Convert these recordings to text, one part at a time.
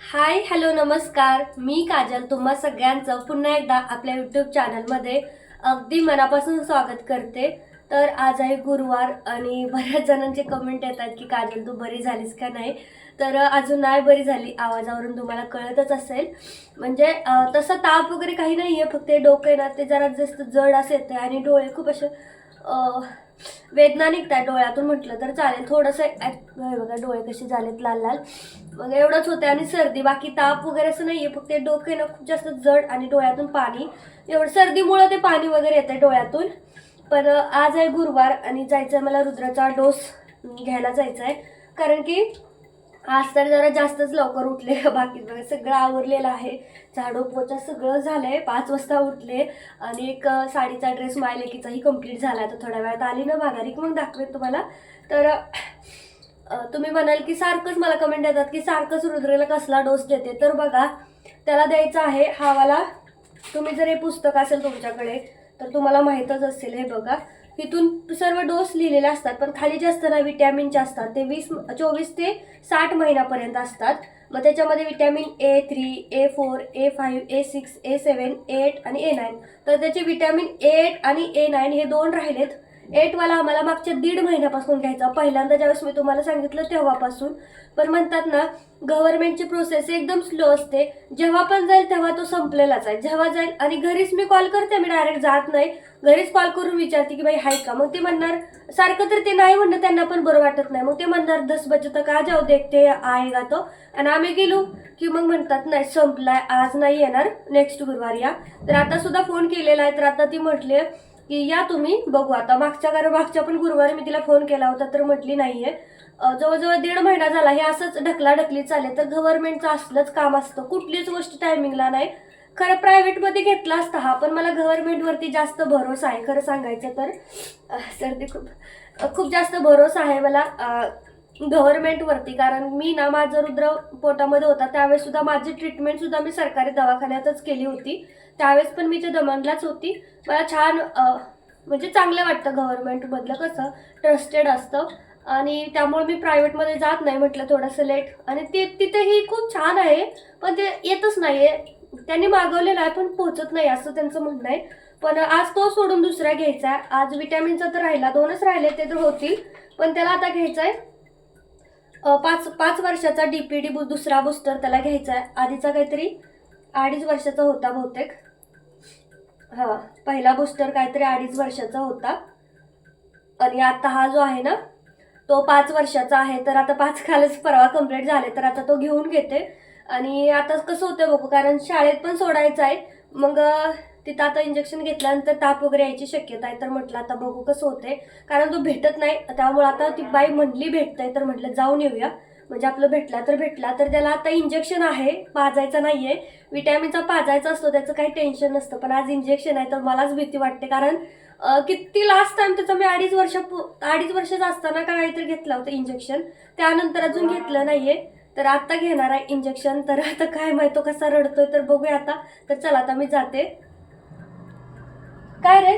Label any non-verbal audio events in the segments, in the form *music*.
Hi hello नमस्कार. मी काजल. तुम्हा सगळ्यांचं पुन्हा एकदा आपल्या यूट्यूब चॅनलमध्ये अगदी मनापासून स्वागत करते. तर आज आहे गुरुवार आणि बऱ्याच जणांचे कमेंट येतात की काजल तू बरी झालीस का नाही? तर अजून नाही बरी झाली. आवाजावरून तुम्हाला कळतच असेल. म्हणजे तसं ताप वगैरे काही नाही आहे फक्त हे डोकं आहे ना ते जरा जास्त जड असं येतं आणि डोळे खूप असे वेदना निघतात डोळ्यातून म्हटलं तर चालेल थोडंसं बघा डोळे कसे झालेत लाल लाल. मग एवढंच होतं आणि सर्दी बाकी ताप वगैरे असं नाही आहे फक्त डोकं ना खूप जास्त जड आणि डोळ्यातून पाणी. एवढं सर्दीमुळं ते पाणी वगैरे येतं डोळ्यातून. पण आज आहे गुरुवार आणि जायचं आहे मला रुद्राचा डोस घ्यायला जायचं आहे कारण की आज तर जरा जास्तच लवकर उठले *laughs* बाकी बघा सगळं आवरलेलं आहे. झाडू पोचा सगळं झालंय पाच वाजता उठले. आणि एक साडीचा ड्रेस मायलेकीचाही कंप्लीट कंप्लीट झाला. तर थोड्या वेळात आली ना माघारी मग दाखवेन तुम्हाला. तर तुम्ही म्हणाल की सारखंच मला कमेंट येतात की सारखंच रुद्रेला कसला डोस देते. तर बघा त्याला द्यायचा आहे हा वाला. तुम्ही जर हे पुस्तक असेल तुमच्याकडे तर तुम्हाला माहीतच असेल हे बघा. इथून सर्व डोस लिहिलेले असतात पण खाली जे असतं ना विटॅमिनचे असतात. ते वीस चोवीस ते साठ महिन्यापर्यंत असतात. मग त्याच्यामध्ये vitamin A three A four A five A six A seven eight आणि ए नाईन तर त्याचे विटॅमिन एट आणि ए नाईन हे दोन राहिलेत. एटवाला आम्हाला मागच्या दीड महिन्यापासून घ्यायचा. पहिल्यांदा ज्यावेळेस मी तुम्हाला सांगितलं तेव्हापासून. पण म्हणतात ना गव्हर्नमेंटची प्रोसेस एकदम स्लो असते. जेव्हा पण जाईल तेव्हा तो संपलेलाच आहे. जेव्हा जाईल आणि घरीच मी कॉल करते मी डायरेक्ट जात नाही. घरीच कॉल करून विचारते की बाई हाय का? मग ते म्हणणार सारखं तर ते नाही म्हणणं त्यांना पण बरं वाटत नाही. मग ते म्हणणार दस बजे तक आ जाऊ देखते आएगा तो? आणि आम्ही गेलो की मग म्हणतात नाही संपलाय आज नाही येणार नेक्स्ट गुरुवारी या. तर आता सुद्धा फोन केलेला आहे. तर आता ती म्हटली की या तुम्ही बघू आता. मागच्या कारण मागच्या पण गुरुवारी मी तिला फोन केला होता तर म्हटली नाहीये. जवळजवळ दीड महिना झाला हे असंच ढकलाढकली चालेल. तर गव्हर्नमेंटचं असलंच काम असतं. कुठलीच गोष्ट टायमिंगला नाही. खरं प्रायव्हेटमध्ये घेतला असता हा पण मला गव्हर्नमेंटवरती जास्त भरोसा आहे. खरं सांगायचं तर सर्दी खूप खूप जास्त भरोसा आहे मला गव्हर्नमेंटवरती कारण मी ना माझं रुद्र पोटामध्ये होता. त्यावेळेस सुद्धा माझी ट्रीटमेंट सुद्धा मी सरकारी दवाखान्यातच केली होती. त्यावेळेस पण मी ते दमनलाच होती. मला छान म्हणजे चांगलं वाटतं गव्हर्नमेंटमधलं कसं ट्रस्टेड असतं. आणि त्यामुळे मी प्रायव्हेटमध्ये जात नाही म्हटलं थोडंसं लेट आणि ते तिथेही खूप छान आहे पण ते येतच नाही आहे त्यांनी मागवलेलं आहे पण पोहोचत नाही असं त्यांचं म्हणणं आहे. पण आज तो सोडून दुसरा घ्यायचा आहे. आज विटॅमिनचा तर राहिला दोनच राहिले ते तर होतील. पण त्याला आता घ्यायचा आहे. पाच पाच वर्षाचा डी पी डी दुसरा बूस्टर त्याला घ्यायचा आहे. आधीचा काहीतरी अडीच वर्षाचा होता बहुतेक. हां पहिला बूस्टर काहीतरी अडीच वर्षाचा होता. आणि आता हा जो आहे ना तो पाच वर्षाचा आहे. तर आता पाच कालच परवा कंप्लीट झाले तर आता तो घेऊन घेते. आणि आता कसं होतं बघू कारण शाळेत पण सोडायचं आहे. मग तिथं आता इंजेक्शन घेतल्यानंतर ताप वगैरे यायची शक्यता आहे. तर म्हटलं आता बघू कसं होते कारण तो भेटत नाही. त्यामुळे आता ती बाई म्हणली भेटतंय तर म्हटलं जाऊन येऊया. म्हणजे आपलं भेटला तर भेटला तर त्याला आता इंजेक्शन आहे पाजायचं नाही आहे विटॅमिनचा पाजायचा असतो त्याचं काही टेन्शन नसतं. पण आज इंजेक्शन आहे तर मलाच भीती वाटते. कारण किती लास्ट टाइम त्याचं मी अडीच वर्ष अडीच वर्षाचा असताना काहीतरी घेतलं होतं इंजेक्शन त्यानंतर अजून घेतलं नाहीये. तर आता घेणार आहे इंजेक्शन तर आता काय माहीत कसा रडतोय तर बघूया आता. तर चला आता मी जाते. काय रे?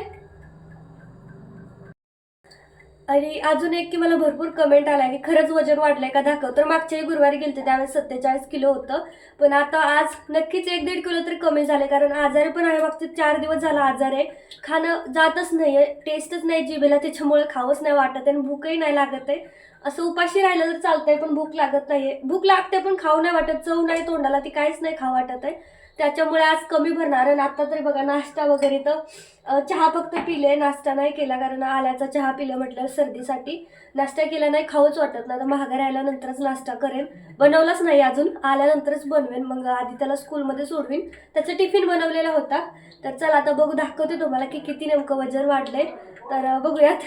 आणि अजून एक की मला भरपूर कमेंट आला की खरंच वजन वाढलंय का दाखव. तर मागच्याही गुरुवारी गेलते त्यावेळेस सत्तेचाळीस किलो होतं. पण आता आज नक्कीच एक दीड किलो तरी कमी झाले कारण आजारी पण आहे. मागचे चार दिवस झाला आजार आहे. खाणं जातच नाही आहे टेस्टच नाही जिभेला त्याच्यामुळे खावंच नाही वाटत आहे आणि भूकही नाही लागत आहे. असं उपाशी राहिलं तर चालतंय पण भूक लागत नाही आहे भूक लागते पण खाऊ नाही वाटत चव नाही तोंडाला ती काहीच नाही खाऊ वाटत आहे. त्याच्यामुळे आज कमी भरणार आणि आता तरी बघा नाश्ता वगैरे तर चहा फक्त पिले नाश्ता नाही केला. कारण आल्याचा चहा पिलं म्हटलं सर्दीसाठी नाश्ता केला नाही खाऊच वाटत नाही. तर महागारी आल्यानंतरच नाश्ता करेन. बनवलाच नाही अजून. आल्यानंतरच बनवेन. मग आधी त्याला स्कूलमध्ये सोडवीन. त्याचा टिफिन बनवलेला होता. तर चला आता बघू दाखवते तुम्हाला की किती नेमकं वजन वाढलंय. तर बघूयात.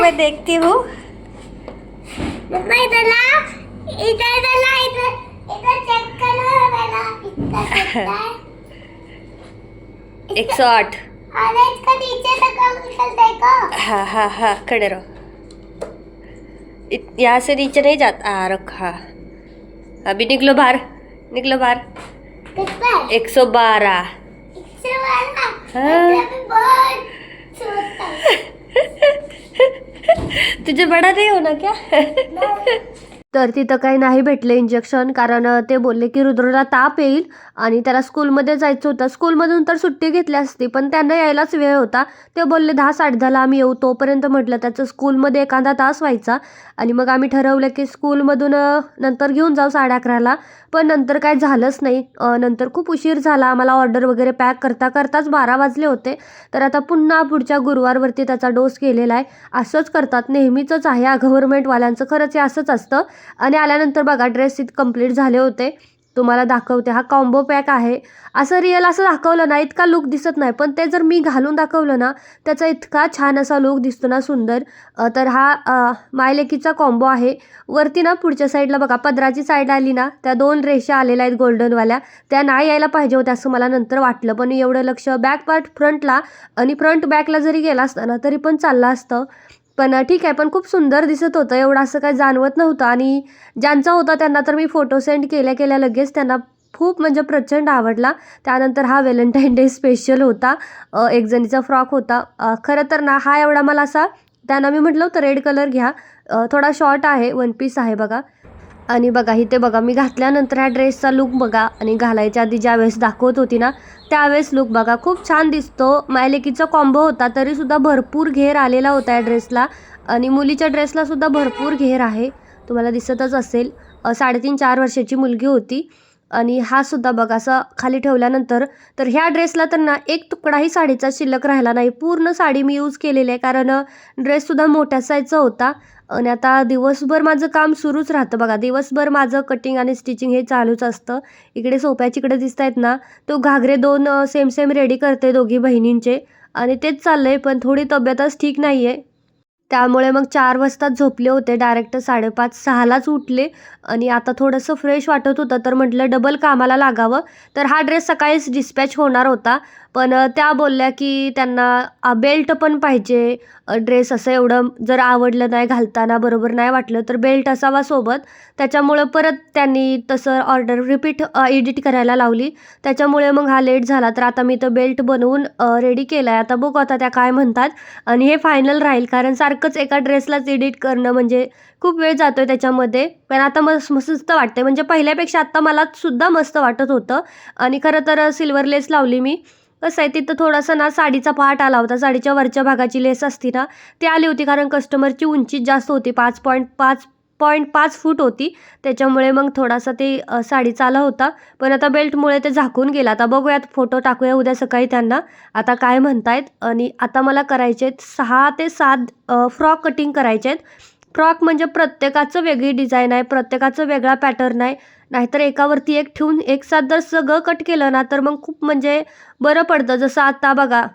मैं देखती हूँ. मम्मा इधर ला इधर इधर ला इधर इधर चेक करो मेरा इतना कितना है। एक सौ आठ। अरे इसका नीचे तक अंकल देखो हाँ हाँ हाँ खड़े रहो। इत- यहाँ से नीचे नहीं जाता हाँ रखा अभी निकलो बाहर निकलो बाहर। कितना है एक सौ बारह। इससे वाला हाँ। मतलब बहुत छोटा है। *laughs* तुझे बडा नाही हो ना क्या तर तिथं काही नाही भेटलं इंजेक्शन कारण ते बोलले की रुद्रला ताप येईल आणि त्याला स्कूलमध्ये जायचं होतं. स्कूलमधून तर सुट्टी घेतली असती पण त्यांना यायलाच वेळ होता. ते बोलले दहा साडे दहाला आम्ही येऊ. तोपर्यंत म्हटलं त्याचं स्कूलमध्ये एखादा तास व्हायचा. आणि मग आम्ही ठरवलं की स्कूलमधून नंतर घेऊन जाऊ साडे अकराला. पण नंतर काय झालंच नाही. नंतर खूप उशीर झाला. आम्हाला ऑर्डर वगैरे पॅक करता करताच बारा वाजले होते. तर आता पुन्हा पुढच्या गुरुवारवरती त्याचा डोस केलेला आहे. असंच करतात. नेहमीचंच आहे. या गव्हर्नमेंटवाल्यांचं खरंच हे असंच असतं. आणि आल्यानंतर बघा ड्रेस इथं कंप्लीट झाले होते. तुम्हाला दाखवते हा कॉम्बो पॅक आहे. असं रिअल असं दाखवलं ना इतका लुक दिसत नाही. पण ते जर मी घालून दाखवलं ना त्याचा इतका छान असा लुक दिसतो ना सुंदर. तर हा मायलेकीचा कॉम्बो आहे. वरती ना पुढच्या साईडला बघा पदराची साईड आली ना त्या दोन रेषा आलेल्या आहेत गोल्डनवाल्या त्या नाही यायला पाहिजे होत्या असं मला नंतर वाटलं. पण एवढं लक्ष बॅक पार्ट फ्रंटला आणि फ्रंट बॅकला जरी गेला असता ना तरी पण चाललं असतं. पण ठीक आहे पण खूप सुंदर दिसत होतं. एवढं असं काही जाणवत नव्हतं. आणि ज्यांचा होता त्यांना तर मी फोटो सेंड केल्या केल्या लगेच त्यांना खूप म्हणजे प्रचंड आवडला. त्यानंतर हा व्हॅलेंटाईन डे स्पेशल होता. एक जणीचा फ्रॉक होता. खरं तर ना हा एवढा मला असा त्यांना मी म्हटलं होतं रेड कलर घ्या. थोडा शॉर्ट आहे वन पीस आहे बघा. आणि बघा इथे बघा मी घातल्यानंतर ह्या ड्रेसचा लुक बघा आणि घालायच्या आधी ज्या वेळेस दाखवत होती ना त्यावेळेस लुक बघा खूप छान दिसतो. मायलेकीचा कॉम्बो होता तरीसुद्धा भरपूर घेर आलेला होता या ड्रेसला आणि मुलीच्या ड्रेसलासुद्धा भरपूर घेर आहे. तुम्हाला दिसतच असेल. साडेतीन चार वर्षाची मुलगी होती. आणि हा सुद्धा बघा असं खाली ठेवल्यानंतर तर ह्या ड्रेसला तर ना एक तुकडाही साडीचा शिल्लक राहिला नाही. पूर्ण साडी मी यूज केलेली आहे कारण ड्रेससुद्धा मोठ्या साईजचा होता. आणि आता दिवसभर माझं काम सुरूच राहतं बघा. दिवसभर माझं कटिंग आणि स्टिचिंग हे चालूच असतं. इकडे सोप्याचिकडे दिसत आहेत ना तो घागरे दोन सेम सेम रेडी करते दोघी बहिणींचे. आणि तेच चाललं आहे पण थोडी तब्येतच ठीक नाही आहे त्यामुळे मग चार वाजताच झोपले होते. डायरेक्ट साडेपाच सहालाच उठले आणि आता थोडंसं फ्रेश वाटत होतं. तर म्हटलं डबल कामाला लागावं. तर हा ड्रेस सकाळीच डिस्पॅच होणार होता. पण त्या बोलल्या की त्यांना बेल्ट पण पाहिजे ड्रेस असं एवढं जर आवडलं नाही घालताना बरोबर नाही वाटलं तर बेल्ट असावा सोबत. त्याच्यामुळं परत त्यांनी तसं ऑर्डर रिपीट एडिट करायला लावली. त्याच्यामुळे मग हा लेट झाला. तर आता मी तो बेल्ट बनवून रेडी केला आहे आता बघू आता त्या काय म्हणतात. आणि हे फायनल राहील. कारण सारखंच एका ड्रेसलाच एडिट करणं म्हणजे खूप वेळ जातो आहे त्याच्यामध्ये. पण आता मस्त मस्त वाटते म्हणजे पहिल्यापेक्षा आत्ता मला सुद्धा मस्त वाटत होतं. आणि खरं तर सिल्वर लेस लावली मी. कसं आहे तिथं थोडासा ना साडीचा पार्ट आला होता. साडीच्या वरच्या भागाची लेस असती ना ती आली होती कारण कस्टमरची उंची जास्त होती. पाच पॉईंट पाच पॉईंट पाच फूट होती. त्याच्यामुळे मग थोडासा ते साडीचा आला होता. पण आता बेल्टमुळे ते झाकून गेला. आता बघूयात फोटो टाकूया उद्या सकाळी त्यांना. आता काय म्हणतायत? आणि आता मला करायचे आहेत सहा ते सात फ्रॉक कटिंग करायचे आहेत. फ्रॉक म्हणजे प्रत्येकाचं वेगळी डिझाईन आहे प्रत्येकाचं वेगळा पॅटर्न आहे. नाहीतर एकावरती एक ठेवून एक साथ जर सगळं कट केलं ना तर मग खूप म्हणजे बरं पडतं. जसं आता बघा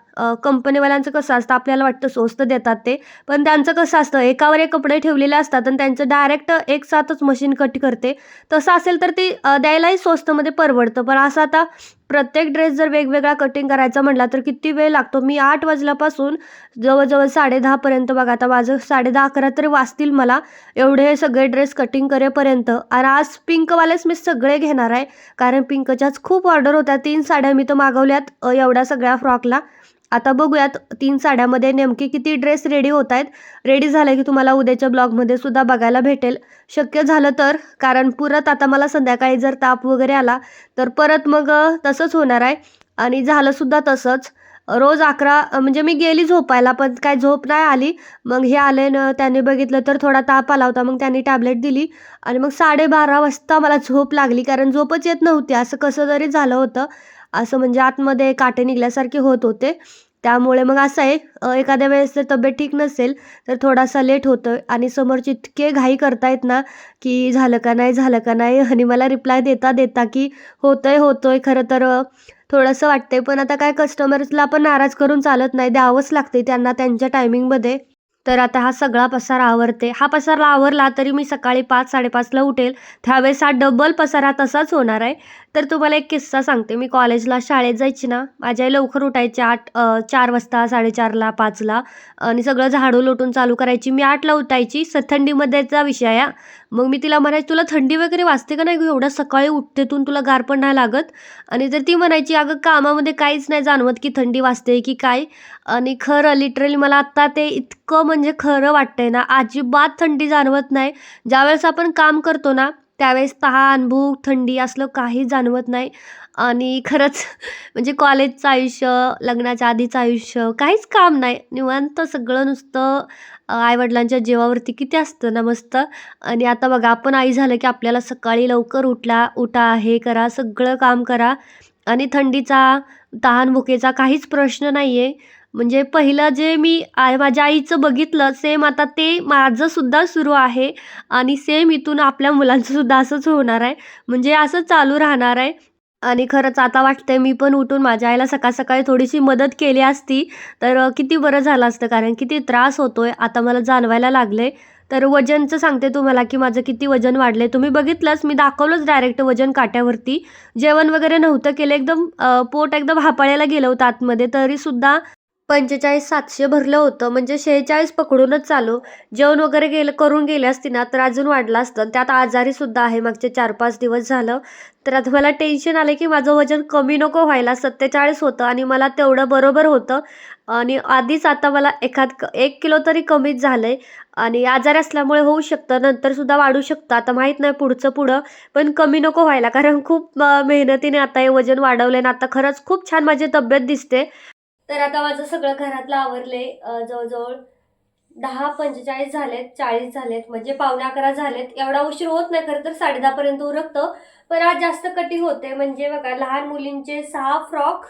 कंपनीवाल्यांचं कसं असतं आपल्याला वाटतं स्वस्त देतात ते पण त्यांचं कसं असतं एकावर एक कपडे ठेवलेले असतात आणि त्यांचं डायरेक्ट एक साथच मशीन कट करते. तसं असेल तर ती द्यायलाही स्वस्तमध्ये परवडतं. पण असं आता प्रत्येक ड्रेस जर वेगवेगळा कटिंग करायचा म्हटला तर किती वेळ लागतो? मी आठ वाजल्यापासून जवळजवळ साडेदहापर्यंत बघा आता माझं साडेदहा अकरा तरी वाजतील मला एवढे सगळे ड्रेस कटिंग करेपर्यंत. आणि आज पिंकवालेच मी सगळे घेणार आहे. कारण पिंकच्याच खूप ऑर्डर होत्या. तीन साड्या मी तर मागवल्यात एवढ्या सगळ्या फ्रॉकला आता बघूयात तीन साड्यामध्ये नेमके किती ड्रेस रेडी होत आहेत. रेडी झालं की तुम्हाला उद्याच्या ब्लॉगमध्ये सुद्धा बघायला भेटेल. शक्य झालं तर कारण परत आता मला संध्याकाळी जर ताप वगैरे आला तर परत मग तसंच होणार आहे. आणि झालंसुद्धा तसंच. रोज अकरा म्हणजे मी गेली झोपायला पण काय झोप नाही आली. मग हे आले न त्यांनी बघितलं तर थोडा ताप आला होता मग त्यांनी टॅबलेट दिली. आणि मग साडेबारा वाजता मला झोप लागली कारण झोपच येत नव्हती. असं कसं तरी झालं होतं. असं म्हणजे आतमध्ये काटे निघल्यासारखे होत होते. त्यामुळे मग असं आहे एखाद्या वेळेस जर तब्येत ठीक नसेल तर थोडासा लेट होतं. आणि समोरचे इतके घाई करतायत ना की झालं का नाही झालं का नाही. आणि मला रिप्लाय देता देता की होतंय होतोय. खरं तर थोडंसं वाटतंय पण आता काय कस्टमर्सला पण नाराज करून चालत नाही. द्यावंच लागते त्यांना त्यांच्या टायमिंगमध्ये तर आता हा सगळा पसारा आवरते. हा पसारा आवरला तरी मी सकाळी पाच साडेपाचला उठेल. त्यावेळेस हा डबल पसारा तसाच होणार आहे. तर तुम्हाला एक किस्सा सांगते. मी कॉलेजला शाळेत जायची ना माझी आई लवकर उठायची आठ चार वाजता साडेचारला पाचला. आणि सगळं झाडू लोटून चालू करायची. मी आठला उठायची स थंडीमध्येचा विषय आहे मग मी तिला म्हणायची तुला थंडी वगैरे वाजते का नाही गं? एवढ्या सकाळी उठतेतून तुला गार पण नाही लागत? आणि जर ती म्हणायची अगं कामामध्ये काहीच नाही जाणवत की थंडी वाजते की काय? आणि खरं लिटरली मला आत्ता ते इतकं म्हणजे खरं वाटतंय ना अजिबात थंडी जाणवत नाही. ज्यावेळेस आपण काम करतो ना त्यावेळेस तहान भूक थंडी असलं काही जाणवत नाही. आणि खरंच *laughs* म्हणजे कॉलेजचं आयुष्य लग्नाच्या आधीचं आयुष्य काहीच काम नाही. निवांत सगळं नुसतं आईवडिलांच्या जीवावरती किती असतं ना मस्त. आणि आता बघा आपण आई झालं की आपल्याला सकाळी लवकर उठला उठा हे करा सगळं काम करा. आणि थंडीचा तहान भुकेचा काहीच प्रश्न नाही आहे म्हणजे पहिलं जे मी आय माझ्या आईचं बघितलं सेम आता ते माझंसुद्धा सुरू आहे आणि सेम इथून आपल्या मुलांचंसुद्धा असंच होणार आहे. म्हणजे असं चालू राहणार आहे. आणि खरंच आता वाटतंय मी पण उठून माझ्या आईला सकाळ सकाळी थोडीशी मदत केली असती तर किती बरं झालं असतं कारण किती त्रास होतोय. आता मला जाणवायला लागले तर वजनचं सांगते तुम्हाला की माझं किती वजन वाढले तुम्ही बघितलंच मी दाखवलंच डायरेक्ट वजन काट्यावरती. जेवण वगैरे नव्हतं केलं. एकदम पोट एकदम हापाळायला गेलं होतं आतमध्ये. तरीसुद्धा पंचेचाळीस सातशे भरलं होतं. म्हणजे शेहेचाळीस पकडूनच चालू. जेवण वगैरे गेलं करून गेले असती ना तर अजून वाढलं असतं. त्यात आजारीसुद्धा आहे. मागचे चार पाच दिवस झालं. तर आता मला टेन्शन आलं की माझं वजन कमी नको व्हायला. सत्तेचाळीस होतं आणि मला तेवढं बरोबर होतं. आणि आधीच आता मला एखाद क- एक किलो तरी कमीच झालं आहे आणि आजार असल्यामुळे होऊ शकतं. नंतरसुद्धा वाढू शकतं. आता माहीत नाही पुढचं पुढं. पण कमी नको व्हायला. कारण खूप मेहनतीने आता हे वजन वाढवलं आणि आता खरंच खूप छान माझी तब्येत दिसते. तर आता माझं सगळं घरातलं आवरले जवळजवळ दहा पंचेचाळीस झालेत चाळीस झालेत म्हणजे पावणे अकरा झालेत. एवढा उशीर होत नाही खरं तर साडेदहापर्यंत उरकतं. पण आज जास्त कटिंग होते म्हणजे बघा लहान मुलींचे सहा फ्रॉक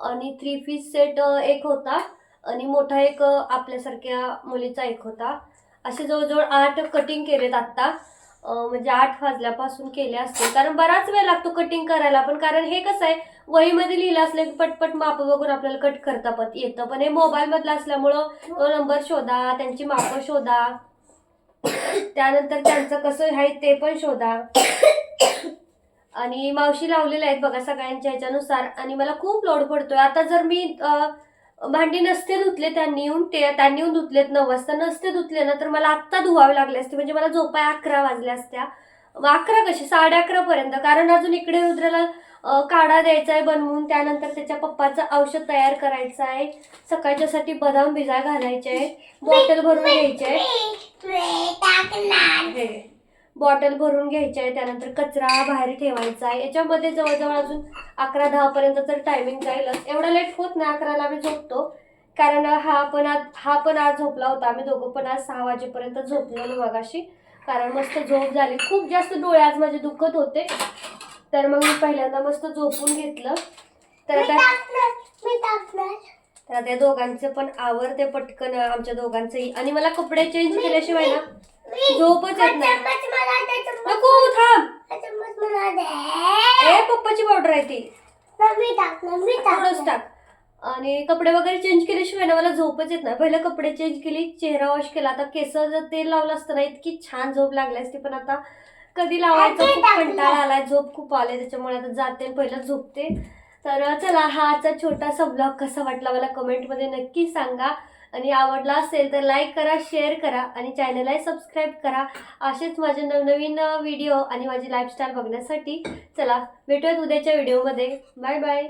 आणि थ्री पीस सेट एक होता आणि मोठा एक आपल्यासारख्या मुलीचा एक होता. असे जवळजवळ आठ कटिंग केलेत आत्ता. म्हणजे आठ वाजल्यापासून केले असते. कारण बराच वेळ लागतो कटिंग करायला. पण कारण हे कसं आहे वहीमध्ये लिहिलं असलं की पटपट माप बघून आपल्याला कट करता पत येतं. पण हे मोबाईलमधलं असल्यामुळं तो नंबर शोधा त्यांची मापं शोधा. त्यानंतर त्यांचं कसं आहे ते पण शोधा. आणि मावशी लावलेल्या आहेत बघा सगळ्यांच्या ह्याच्यानुसार. आणि मला खूप लोड पडतोय. आता जर मी भांडी नसते धुतले त्यांनी येऊन ते त्यांनी येऊन धुतलेत नऊ वाजता नसते धुतले ना तर मला आत्ता धुवावे लागले असते म्हणजे मला झोपाय अकरा वाजल्या असत्या अकरा कशी साडे अकरा पर्यंत कारण अजून इकडे रुद्राला काढा द्यायचा आहे बनवून त्यानंतर त्याच्या पप्पाचं औषध तयार करायचं आहे सकाळच्यासाठी बदाम भिजाय घालायचे आहे बॉटल भरून घ्यायचे आहे बॉटल भरून घ्यायची आहे त्यानंतर कचरा बाहेर ठेवायचा आहे. याच्यामध्ये जवळजवळ अजून अकरा दहा पर्यंत तर टायमिंग जाईलच. एवढा लेट होत नाही अकराला आम्ही झोपतो. कारण हा पण आज हा पण आज झोपला होता. आम्ही दोघं पण आज सहा वाजेपर्यंत झोपलेलो मगाशी. कारण मस्त झोप झाली. खूप जास्त डोळे आज माझे दुखत होते. तर मग मी पहिल्यांदा मस्त झोपून घेतलं. तर आता तर आता या दोघांचं पण आवरते पटकन आमच्या दोघांचंही. आणि मला कपडे चेंज केल्याशिवाय ना झोपच येत नाही. नको थांब. ए पप्पाची पावडर आहे ती. थोडंच टाक. आणि कपडे वगैरे चेंज केल्याशिवाय ना मला झोपच येत नाही. पहिलं कपडे चेंज केली चेहरा वॉश केला. आता केस जर तेल लावलं असतं ना इतकी छान झोप लागली असती पण आता कधी लावायचं? खूप. कंटाळा आलाय झोप खूप आले त्याच्यामुळे आता जाते पहिलं झोपते. तर चला हा आजचा छोटासा ब्लॉग कसा वाटला मला कमेंटमध्ये नक्की सांगा. आणि आवडला असेल तर लाईक करा शेअर करा आणि चॅनललाही सबस्क्राईब करा. असेच माझे नवनवीन व्हिडिओ आणि माझी लाईफस्टाईल बघण्यासाठी चला भेटूयात उद्याच्या व्हिडिओमध्ये बाय बाय